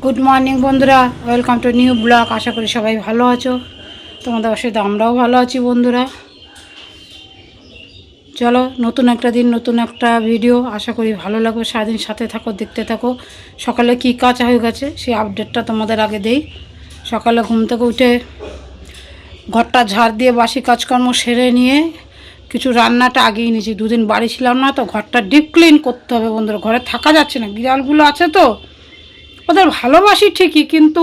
Good morning বন্ধুরা। Welcome to new blog আশা করি সবাই ভালো আছো। তোমাদের অবশ্যই আমরাও ভালো আছি, বন্ধুরা। চলো, নতুন একটা দিন, নতুন একটা ভিডিও আশা করি ভালো লাগবে। সারাদিন সাথে থাকো, দেখতে থাকো। সকালে কী কাজ হয়ে গেছে, সেই আপডেটটা তোমাদের আগে দেই। সকালে ঘুম থেকে উঠে ঘরটা ঝাড় দিয়ে বাসি কাজকর্ম সেরে নিয়ে কিছু রান্নাটা আগেই নিয়েছি দুদিন বাড়ি ছিলাম না, তো ঘরটা ডিপ ক্লিন করতে হবে বন্ধুরা। ঘরে থাকা যাচ্ছে না। বিড়ালগুলো আছে তো। ওদের ভালোবাসি ঠিকই, কিন্তু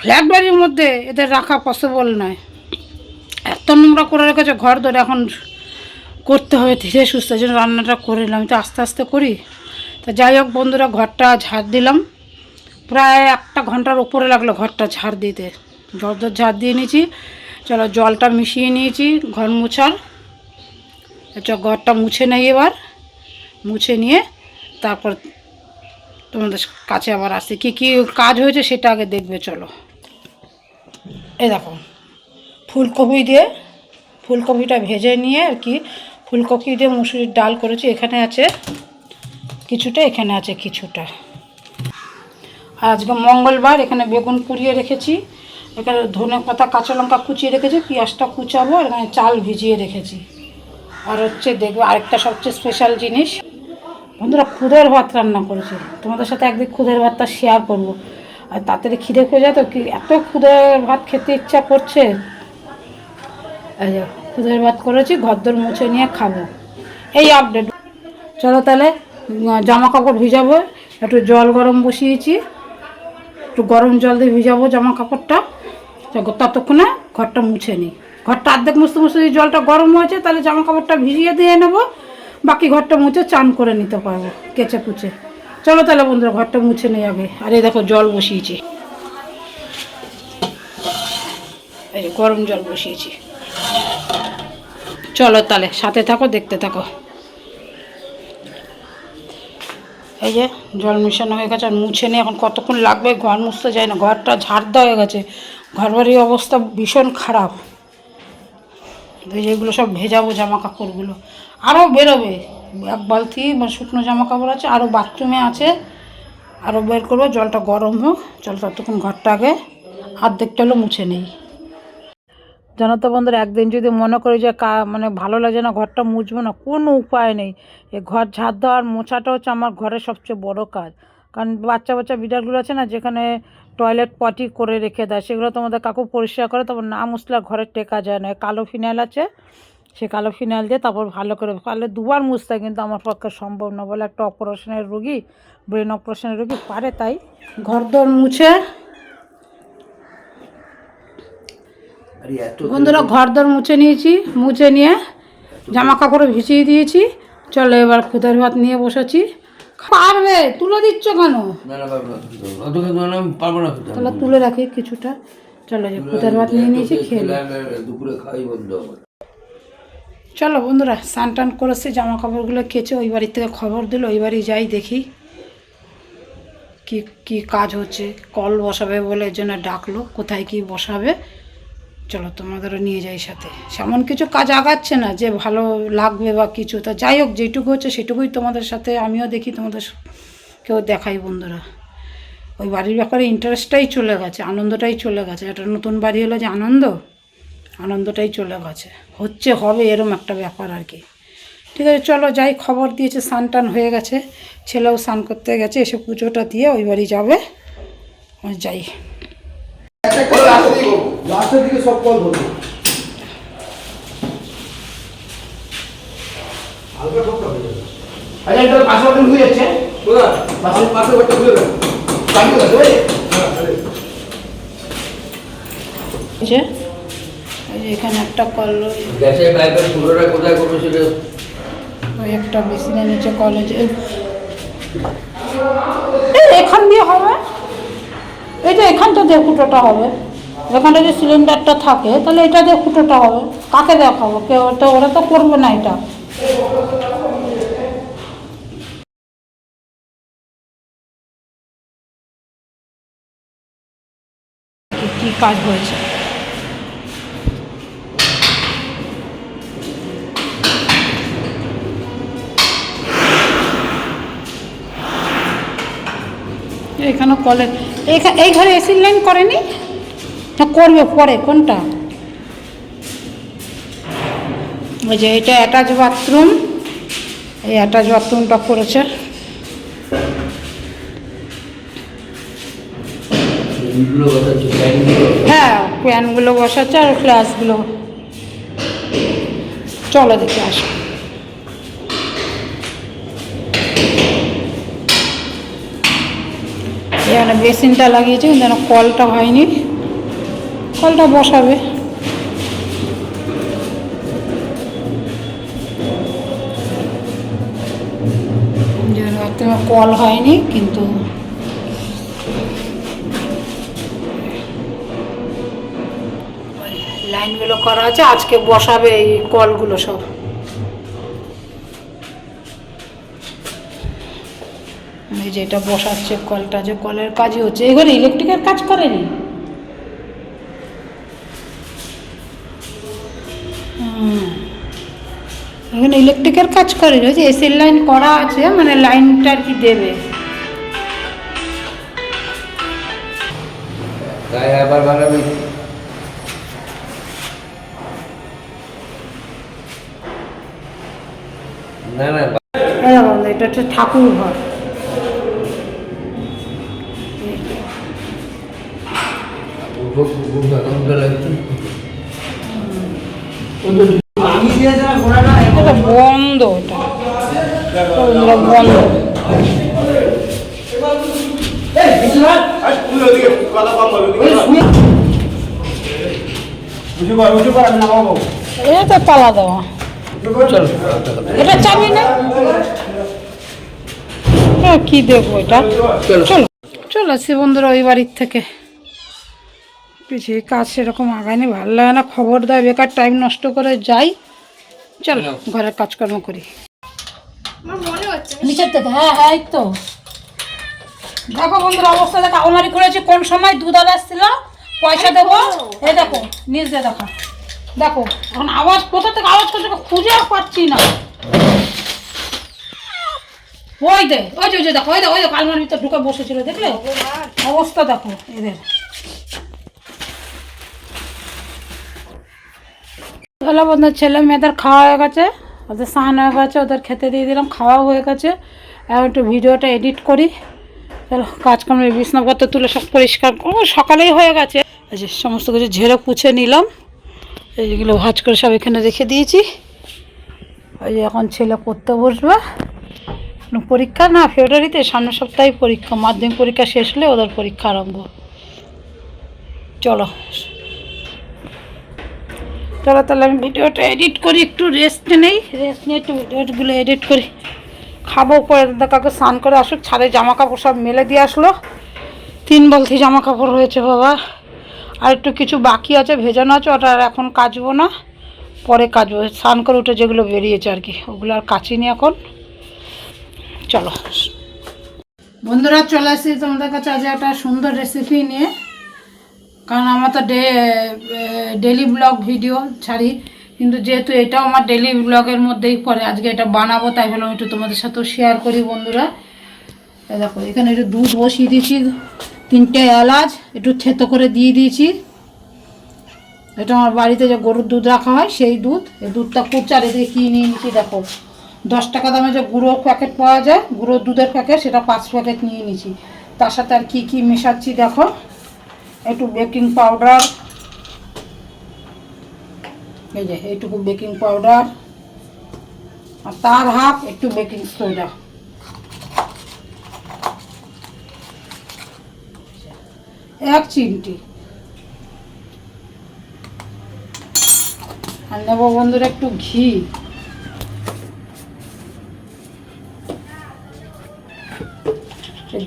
ফ্ল্যাট বাড়ির মধ্যে এদের রাখা পসিবল নয়। এত নোংরা করে রেখেছে, ঘর ধরে এখন করতে হবে, ধীরে সুস্থ জন্য রান্নাটা করে নিলাম তো আস্তে আস্তে করি। তা যাই হোক বন্ধুরা, ঘরটা ঝাড় দিলাম। প্রায় একটা ঘণ্টার উপরে লাগল ঘরটা ঝাড় দিতে। জল ঝাড় দিয়ে নিয়েছি। চলো জলটা মিশিয়ে নিয়েছি, ঘর মুছার। চ ঘরটা মুছে নেই এবার। মুছে নিয়ে তারপর তোমাদের কাছে আবার আসছে। কী কী কাজ হয়েছে সেটা আগে দেখবে, চলো। এই দেখো, ফুলকপি দিয়ে, ফুলকপিটা ভেজে নিয়ে আর কি, ফুলকপি দিয়ে মুসুরির ডাল করেছি। এখানে আছে কিছুটা, এখানে আছে কিছুটা। আর আজকে মঙ্গলবার, এখানে বেগুন কুড়িয়ে রেখেছি। এখানে ধনে পাতা, কাঁচা লঙ্কা কুচিয়ে রেখেছি, পেঁয়াজটা কুচাবো, আর এখানে চাল ভিজিয়ে রেখেছি। আর হচ্ছে দেখবে আরেকটা সবচেয়ে স্পেশাল জিনিস বন্ধুরা খুদের ভাত রান্না করেছে তোমাদের সাথে একদিন খুদের ভাতটা শেয়ার করব। আর তাড়াতাড়ি খিদে যায় তো কি, এত খুদের ভাত খেতে ইচ্ছা করছে? খুদের ভাত করেছি, ঘরদোর মুছে নিয়ে খাব। এই আপডেট চলো তাহলে জামা কাপড় ভিজাবো, একটু জল গরম বসিয়েছি। একটু গরম জল দিয়ে ভিজাবো জামা কাপড়টা ততক্ষণে ঘরটা মুছে নিই। ঘরটা অর্ধেক মুছতে মুছতে জলটা গরম হয়েছে তাহলে জামা কাপড়টা ভিজিয়ে দিয়ে নেব। বাকি ঘরটা মুছে চান করে নিতে পারব কেচে কুচে চলো তাহলে বন্ধুরা, ঘরটা মুছে নেই আগে। আর এই দেখো জল বসিয়েছি। এই গরম জল বসিয়েছি। চলো তাহলে, সাথে থাকো, দেখতে থাকো। এই যে জল মিশানো হয়ে গেছে, আর মুছে নিয়ে এখন কতক্ষণ লাগবে? ঘর মুছতে যায় না। ঘরটা ঝাড় দেওয়া হয়ে গেছে। ঘর বাড়ির অবস্থা ভীষণ খারাপ। এই যে এগুলো সব ভেজাবো জামা কাপড়গুলো আরও বেরোবে। এক বালতি মানে শুকনো জামা কাপড় আছে আরও বাথরুমে আছে। আরও বের করব, জলটা গরম হোক চল ততক্ষণ ঘরটা আগে অর্ধেকটা হলো মুছে নেই। জানো তো বন্ধুরা, একদিন যদি মনে করি যে কা মানে ভালো লাগে না ঘরটা মুছবো না, কোনো উপায় নেই। এ ঘর ঝাড় দেওয়ার মোছাটা হচ্ছে আমার ঘরের সবচেয়ে বড় কাজ। কারণ বাচ্চা বাচ্চা বিড়ালগুলো আছে না, যেখানে টয়লেট পটি করে রেখে দেয়, সেগুলো তোমাদের কাকু পরিষ্কার করে তারপর না মুছলে ঘরে টেকা যায় না। কালো ফিনাইল আছে সে কালো ফিনাইল দিয়ে তারপর ভালো করে পারলে দুবার মুছতে কিন্তু আমার পক্ষে সম্ভব না। বলে একটা অপারেশনের রুগী ব্রেন অপারেশনের রুগী পারে তাই ঘর দর মুছে বন্ধুরা ঘর দর মুছে নিয়েছি মুছে নিয়ে জামা কাপড় ভিজিয়ে দিয়েছি। চলো এবার খুদের ভাত নিয়ে বসেছি। পারবে? তুলে দিচ্ছ কেন? তাহলে তুলে রাখি কিছুটা। চলো খুদের ভাত নিয়ে নিয়েছি খেয়ে দুপুরে খাই বন্ধ চলো বন্ধুরা স্নান টান করেছে জামা কাপড়গুলো কেচে ওই বাড়ির থেকে খবর দিল, ওই বাড়ি যাই দেখি। কি কি কাজ হচ্ছে, কল বসাবে বলে এর জন্য ডাকলো, কোথায় কি বসাবে? চলো তোমাদেরও নিয়ে যাই সাথে। সেমন কিছু কাজ আগাচ্ছে না, যে ভালো লাগবে বা কিছু। তা যাই হোক, যেটুকু হচ্ছে সেটুকুই তোমাদের সাথে, আমিও দেখি তোমাদের কেউ দেখাই বন্ধুরা। ওই বাড়ির ব্যাপারে ইন্টারেস্টটাই চলে গেছে, আনন্দটাই চলে গেছে। একটা নতুন বাড়ি হলো যে আনন্দ। আনন্দটাই চলে গেছে। হচ্ছে হবে এরম একটা ব্যাপার আর কি। ঠিক আছে চলো যাই খবর দিয়েছে স্নান টান হয়ে গেছে। ছেলেও স্নান করতে গেছে এসে পুজোটা দিয়ে ওই বাড়ি যাবে। যাই। আচ্ছা হয়ে হ্যাঁ যে? এখানে একটা কল ওই- গ্যাসের পাইপের পুরোটা কোথায় করব সেটা ওই একটা বেসিনের নিচে কলেজে এখান দিয়ে হবে। এই যে এখানটা দিয়ে ফুটোটা হবে। এখানে যে সিলিন্ডারটা থাকে তাহলে এটা দিয়ে ফুটোটা হবে। কাকে দেখাবো? কেউ তো ওরা তো করবে না এটা। কি কাজ হয়েছে? এখানে কলের এই ঘরে এসির লাইন করেনি? না করবে পরে কোনটা? ওই যে এটা অ্যাটাচ বাথরুম এই অ্যাটাচ বাথরুমটা করেছে। হ্যাঁ ফ্যানগুলো বসাচ্ছে আর ফ্ল্যাশগুলো চলো দেখে আসো। এখানে বেসিনটা লাগিয়েছে এখনও কলটা হয়নি। কলটা বসাবে। কল হয়নি, কিন্তু লাইনগুলো করা আছে, আজকে বসাবে এই কলগুলো সব এই যে এটা বসাচ্ছে কলটা যে কলের কাজই হচ্ছে। এবারে ইলেকট্রিকের কাজ করেনি? এখানে ইলেকট্রিকের কাজ করেনি। ওই যে এসির লাইন করা আছে মানে লাইনটা আর কি দেবে। গায়ে আবার বানাবি। না না এটা হচ্ছে ঠাকুর ঘর কর উঁচু কর আমি নামাবো। এটা তালা দেওয়া। চল। এটা চাবি না। কি দেখব এটা? চলো। চলো চলো আসছি বন্ধুরা ওই বাড়ির থেকে। পিছিয়ে কাজ সেরকম আগায়নি ভালো লাগে না। খবর দেয় বেকার টাইম নষ্ট করে যাই। চলো ঘরের কাজকর্ম করি। নিচের থেকে হ্যাঁ হ্যাঁ এই তো। দেখো বন্ধুরা অবস্থা দেখো আলমারি করেছি কোন সময় দুধ আলা আসছিল পয়সা দেবো? এই দেখো নিচ দিয়ে দেখো। দেখো এখন আওয়াজ কোথা থেকে আওয়াজ করছে খুঁজে আর পাচ্ছি না। ওই দে ওই যে দেখো ওই দেখো ওই দেখো আলমারির ভিতরে ঢুকে বসেছিল দেখলে? অবস্থা দেখো এদের। হ্যালো বন্ধু ছেলে মেয়েদের খাওয়া হয়ে গেছে, ওদের স্নান হয়ে গেছে, ওদের খেতে দিয়ে দিলাম খাওয়া হয়ে গেছে। এখন একটু ভিডিওটা এডিট করি। চলো, কাজকর্ম বিছনাপত্র তুলে সব পরিষ্কার করব। সকালেই হয়ে গেছে। এই যে সমস্ত কিছু ঝেড়ে পুছে নিলাম। এইগুলো ভাজ করে সব এখানে রেখে দিয়েছি। ওই যে এখন ছেলে পড়তে বসবে। পরীক্ষা? না, ফেব্রুয়ারিতে সামনের সপ্তাহে পরীক্ষা, মাধ্যমিক পরীক্ষা শেষ হলে ওদের পরীক্ষা আরম্ভ। চলো। চলো তাহলে আমি ভিডিওটা এডিট করি একটু রেস্ট নেই। রেস্ট নিয়ে একটু ভিডিওগুলো এডিট করি। খাব পরে দাদা কাকে স্নান করে আসুক ছাদে জামা কাপড় সব মেলে দিয়ে আসলো। তিন বলতি জামা কাপড় হয়েছে বাবা। আর একটু কিছু বাকি আছে ভেজানো আছে ওটা আর এখন কাচবো না। পরে কাচবো। স্নান করে উঠে যেগুলো বেরিয়েছে আর কি ওগুলো আর কাচিনি এখন। চলো। বন্ধুরা চলে আসছি তোমাদের কাছে আজ একটা সুন্দর রেসিপি নিয়ে। কারণ আমার তো ডে ডেলি ব্লগ ভিডিও ছাড়ি, কিন্তু যেহেতু এটাও আমার ডেলি ব্লগের মধ্যেই পড়ে, আজকে এটা বানাবো, তাই ভাবলাম একটু তোমাদের সাথেও শেয়ার করি বন্ধুরা। দেখো, এখানে একটু দুধ বসিয়ে দিয়েছি, তিনটে এলাচ, একটু থেতো করে দিয়ে দিয়েছি। এটা আমার বাড়িতে যে গরুর দুধ রাখা হয়, সেই দুধ, এই দুধটা কুচার এদিকে কিনে নিয়ে নিয়েছি দেখো। দশ টাকা দামে যে গুঁড়ো প্যাকেট পাওয়া যায়, গুঁড়োর দুধের প্যাকেট সেটা পাঁচ প্যাকেট নিয়ে নিয়েছি। তার সাথে আর কী কী মেশাচ্ছি দেখো। একটু বেকিং পাউডার। এই যে এইটুকু বেকিং পাউডার। আর তার হাফ একটু বেকিং সোডা। এক চিমটি। আর নেব বন্ধুরা একটু ঘি।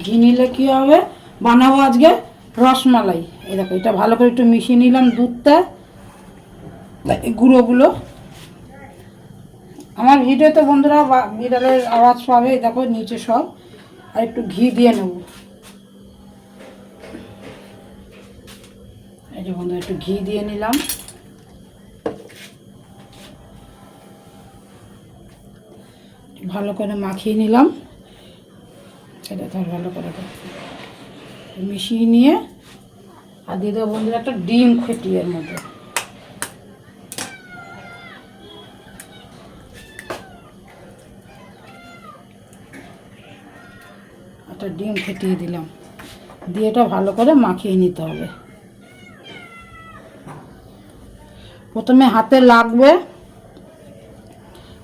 ঘি নিলে কী হবে? বানাবো আজকে রসমালাই। এই দেখো এটা ভালো করে একটু মিশিয়ে নিলাম দুধটা। গুঁড়োগুলো। আমার ভিডিওতে বন্ধুরা বিড়ালের আওয়াজ পাবে দেখো নিচে সব। আর একটু ঘি দিয়ে নেব। এই যে বন্ধুরা একটু ঘি দিয়ে নিলাম। ভালো করে মাখিয়ে নিলাম। এটা ধর ভালো করে দেখ। মিশিয়ে নিয়ে আর দিয়ে দেবো বন্ধুরা একটা ডিম এর মধ্যে একটা ডিম ফেটিয়ে দিলাম। দিয়ে এটা ভালো করে মাখিয়ে নিতে হবে। প্রথমে হাতে লাগবে,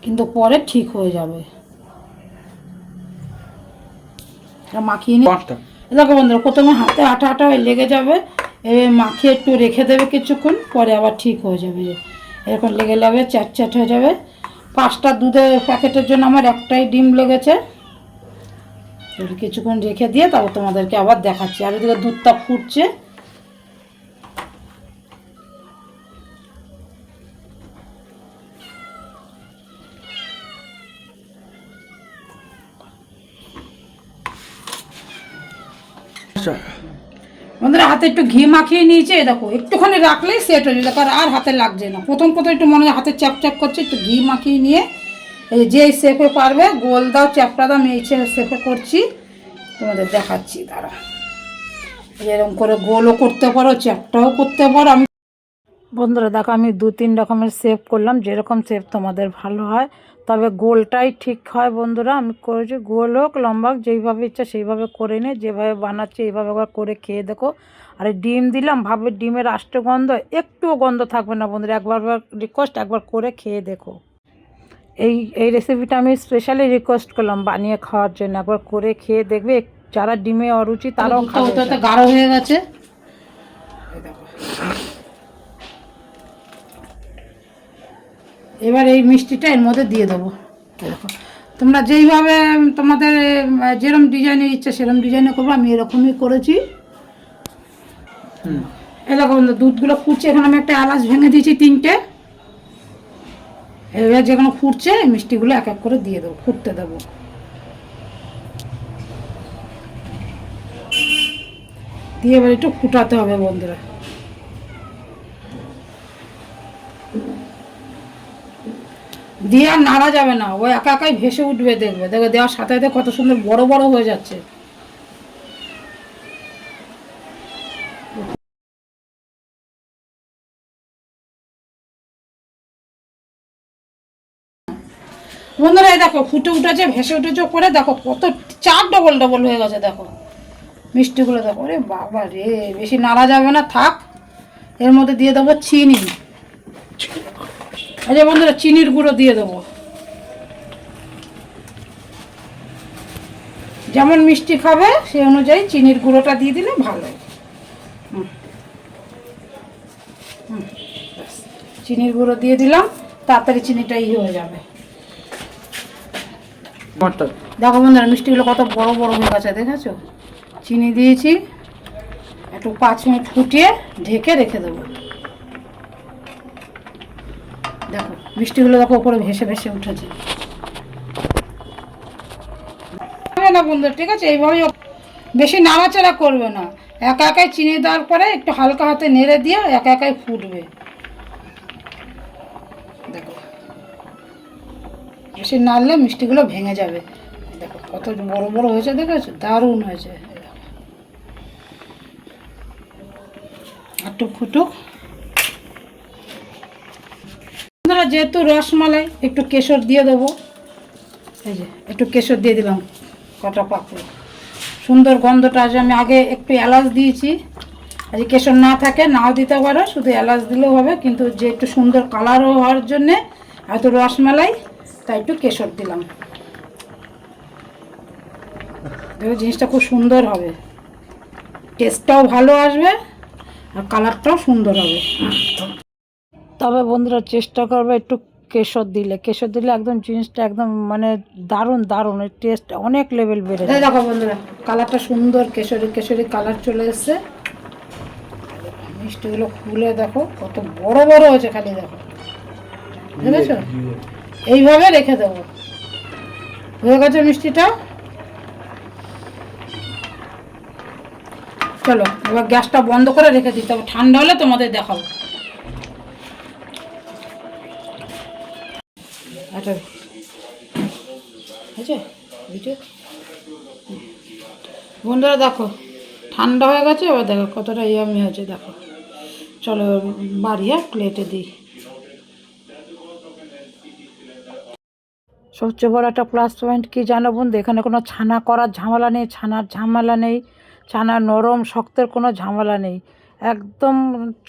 কিন্তু পরে ঠিক হয়ে যাবে। মাখিয়ে পাঁচটা। দেখো বন্ধুরা, প্রথমে হাতে আটা আটা লেগে যাবে এবার মাখিয়ে একটু রেখে দেবে কিছুক্ষণ, পরে আবার ঠিক হয়ে যাবে। এরকম লেগে যাবে চ্যাট চ্যাট হয়ে যাবে। পাঁচটা দুধের প্যাকেটের জন্য আমার একটাই ডিম লেগেছে। কিছুক্ষণ রেখে দিয়ে তারপর তোমাদেরকে আবার দেখাচ্ছি। আর এদিকে দুধটা ফুটছে। হাতে একটু ঘি মাখিয়ে নিয়েছে দেখো, একটুখানি রাখলেই সেট হয়ে যাবে আর আর হাতে লাগছে না। প্রথম প্রথম একটু মনে হয় হাতে চ্যাপ চ্যাপ করছে, একটু ঘি মাখিয়ে নিয়ে, এই যে শেপে পারবে, গোল দাও, চ্যাপটা দাও, আমি এই শেপে করছি। তোমাদের দেখাচ্ছি তারা এরকম করে গোলও করতে পারো, চ্যাপটাও করতে পারো। আমি বন্ধুরা, দেখো, আমি দু তিন রকমের শেপ করলাম, যেরকম শেপ তোমাদের ভালো হয় তবে গোলটাই ঠিক হয় বন্ধুরা। আমি করেছি গোল হোক লম্বা হোক যেইভাবে ইচ্ছা সেইভাবে করে নে। যেভাবে বানাচ্ছি এইভাবে একবার করে খেয়ে দেখো। আর ডিম দিলাম ভাবে ডিমের আষ্টে গন্ধ একটুও গন্ধ থাকবে না বন্ধুরা। একবার রিকোয়েস্ট একবার করে খেয়ে দেখো। এই এই রেসিপিটা আমি স্পেশালি রিকোয়েস্ট করলাম বানিয়ে খাওয়ার জন্য। একবার করে খেয়ে দেখবে যারা ডিমে অরুচি তারাও গাঢ় হয়ে গেছে। এবার এই মিষ্টিটা এর মধ্যে দিয়ে দেবো। দেখো তোমরা যেইভাবে তোমাদের যেরম ডিজাইনের ইচ্ছা সেরম ডিজাইনে করব আমি এরকমই করেছি। দেখো দুধগুলো ফুটছে। এখানে আমি একটা এলাচ ভেঙে দিয়েছি তিনটে। এবার যেখানে ফুটছে এই মিষ্টিগুলো এক এক করে দিয়ে দেবো ফুটতে দেবো। দিয়ে এবার একটু ফুটাতে হবে বন্ধুরা। দিয়ে আর নাড়া যাবে না। ও একা একাই ভেসে উঠবে, দেখবে। দেখবে, দেওয়ার সাথে সাথে কত সুন্দর বড় বড় হয়ে যাচ্ছে। বন্ধুরা, এই দেখো, ফুটে উঠেছে, ভেসে উঠেছে করে, দেখো, কত চার ডবল ডবল হয়ে গেছে, দেখো। মিষ্টিগুলো দেখো রে বাবা রে, বেশি নাড়া যাবে না, থাক। এর মধ্যে দিয়ে দেবো চিনি। যে বন্ধুরা চিনির গুঁড়ো দিয়ে দেবো। যেমন মিষ্টি খাবে সেই অনুযায়ী চিনির গুঁড়োটা দিয়ে দিলে ভালো। চিনির গুঁড়ো দিয়ে দিলাম তাড়াতাড়ি চিনিটা ই হয়ে যাবে। দেখো বন্ধুরা মিষ্টিগুলো কত বড় বড় হয়ে গেছে দেখেছ? চিনি দিয়েছি একটু পাঁচ মিনিট ফুটিয়ে ঢেকে রেখে দেবো। দেখো মিষ্টিগুলো দেখো উপরে ভেসে ভেসে উঠেছে। না বন্ধু, ঠিক আছে? এইভাবেই বেশি নাড়াচাড়া করবে না। একা একাই চিনি দেওয়ার পরে একটু হালকা হাতে নেড়ে দিয়ে একা একাই ফুটবে। দেখো। বেশি নাড়লে মিষ্টিগুলো ভেঙে যাবে। দেখো, কত বড় বড় হয়েছে, দেখেছ? দারুণ হয়েছে। একটু ফুটুক যেহেতু রসমালাই, একটু কেশর দিয়ে দেবো। এই যে, একটু কেশর দিয়ে দিলাম, কটা পাপড়। সুন্দর গন্ধটা আছে আমি আগে একটু এলাচ দিয়েছি। আর কেশর না থাকে, নাও দিতে পারো, শুধু এলাচ দিলেও হবে, কিন্তু যে একটু সুন্দর কালারও হওয়ার জন্যে এত রসমালাই, তাই একটু কেশর দিলাম। দেখো, জিনিসটা খুব সুন্দর হবে। টেস্টটাও ভালো আসবে, আর কালারটাও সুন্দর হবে। তবে বন্ধুরা চেষ্টা করবে একটু কেশর দিলে। কেশর দিলে একদম জিনিসটা একদম মানে দারুণ দারুণ। টেস্ট অনেক লেভেল বেড়ে যায়। দেখো বন্ধুরা কালারটা সুন্দর কেশরি কেশরি কালার চলে এসছে। মিষ্টিগুলো খুলে দেখো, কত বড় বড় হয়েছে খালি দেখো। দেখেছ এইভাবে রেখে দেবো। হয়ে গেছে মিষ্টিটা? চলো, এবার গ্যাসটা বন্ধ করে রেখে দিতে হবে। ঠান্ডা হলে তোমাদের দেখাবো। আচ্ছা আছে বুঝে বন্ধুরা দেখো, ঠান্ডা হয়ে গেছে, এবার দেখো কতটা ইয়ামি হয়েছে, দেখো। চলো বাড়িয়ে প্লেটে দিই। সবচেয়ে বড় একটা প্লাস পয়েন্ট কী জানো বন্ধু? এখানে কোনো ছানা করার ঝামেলা নেই, ছানার ঝামেলা নেই, ছানা নরম, শক্তের কোনো ঝামেলা নেই। একদম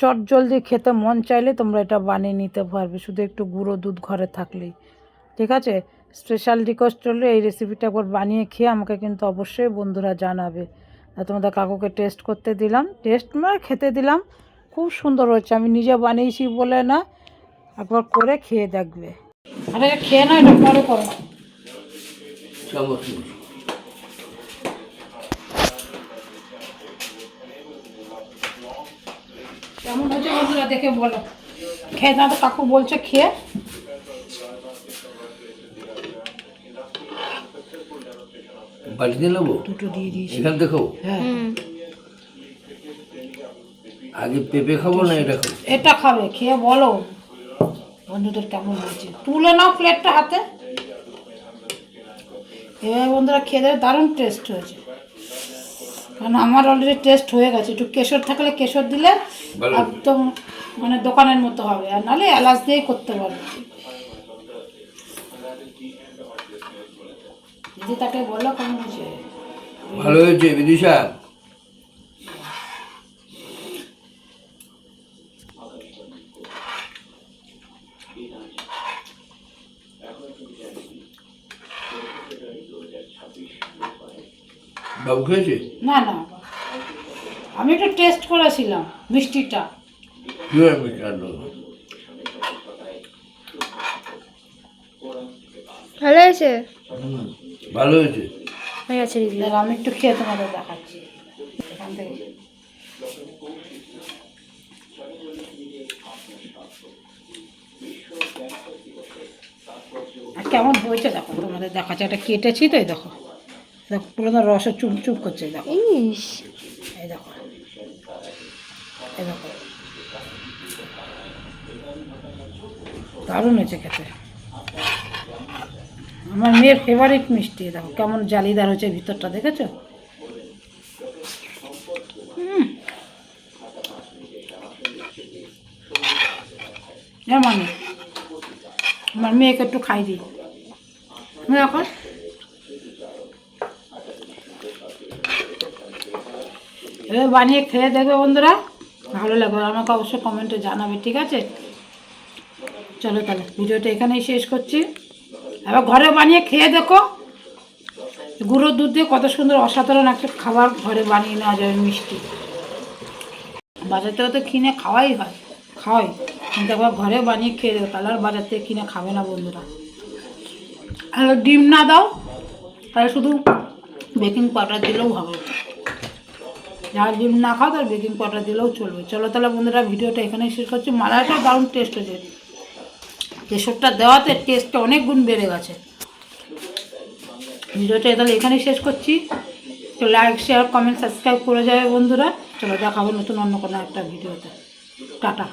চট জলদি খেতে মন চাইলে তোমরা এটা বানিয়ে নিতে পারবে, শুধু একটু গুঁড়ো দুধ ঘরে থাকলেই। ঠিক আছে? স্পেশাল রিকোয়েস্ট হলে এই রেসিপিটা একবার বানিয়ে খেয়ে আমাকে কিন্তু অবশ্যই বন্ধুরা জানাবে। আর তোমাদের কাকুকে টেস্ট করতে দিলাম। টেস্ট মানে খেতে দিলাম। খুব সুন্দর হচ্ছে আমি নিজে বানিয়েছি বলে না একবার করে খেয়ে দেখবে। আরে খেয়ে না এটা পরে করো। কেমন হয়েছে বন্ধুরা দেখে বলো। খেয়ে না তো কাকু বলছে খেয়ে। নেব? দুটো দিয়ে দিয়েছি। এখান দেখো হ্যাঁ। আগে পেঁপে খাব না এটা খাব? এটা খাবে খেয়ে বলো। বন্ধুদের কেমন হয়েছে? তুলে নাও প্লেটটা হাতে। এবার বন্ধুরা খেয়ে দেবে দারুণ টেস্ট হয়েছে। কারণ আমার অলরেডি টেস্ট হয়ে গেছে। একটু কেশর থাকলে কেশর দিলে একদম মানে দোকানের মতো হবে। আর নাহলে এলাচ দিয়েই করতে পারবে। তাকে বলো কেমন হয়েছে? ভালো হয়েছে বিদিশা বাবু খেয়েছে? না না। আমি একটু টেস্ট করেছিলাম মিষ্টিটা। ভালো হয়েছে। ভালো হয়েছে? হয়ে গেছে রিভিউ আমি একটু খেয়ে তোমাদের দেখাচ্ছি। এখান থেকে। আর কেমন হয়েছে দেখো তোমাদের দেখাচ্ছে। একটা কেটেছি তো এই দেখো। দেখো পুরো তো রসে চুপ চুপ করছে দেখো। ইস। এই দেখো। এই দেখো। দারুণ হয়েছে খেতে। আমার মেয়ের ফেভারিট মিষ্টি দেখো, কেমন জালিদার হয়েছে ভিতরটা, দেখেছ? মানে আমার মেয়েকে একটু খাই দিই। এখন? এবার বানিয়ে খেয়ে দেখবে বন্ধুরা, ভালো লাগবে। আমাকে অবশ্যই কমেন্টে জানাবে, ঠিক আছে? চলো তাহলে, ভিডিওটা এখানেই শেষ করছি। এবার ঘরে বানিয়ে খেয়ে দেখো। গুঁড়োর দুধ দিয়ে কত সুন্দর অসাধারণ একটা খাবার ঘরে বানিয়ে নেওয়া যাবে মিষ্টি। বাজার থেকে তো কিনে খাওয়াই হয়, খাওয়াই। কিন্তু একবার ঘরে বানিয়ে খেয়ে দেবো তাহলে আর বাজার থেকে কিনে খাবে না বন্ধুরা। আর ডিম না দাও, তাহলে শুধু বেকিং পাউডার দিলেও হবে। যারা ডিম না খাও, তার বেকিং পাউডার দিলেও চলবে। চলো তাহলে বন্ধুরা, ভিডিওটা এখানেই শেষ করছি। মালাটা দারুণ টেস্ট হয়েছে। কেশরটা দেওয়াতে টেস্টটা অনেক গুণ বেড়ে গেছে। ভিডিওটা তাহলে এখানেই শেষ করছি। তো লাইক শেয়ার কমেন্ট সাবস্ক্রাইব করে যাবে বন্ধুরা। চলো দেখাবো নতুন অন্য কোনো একটা ভিডিওতে। টাটা।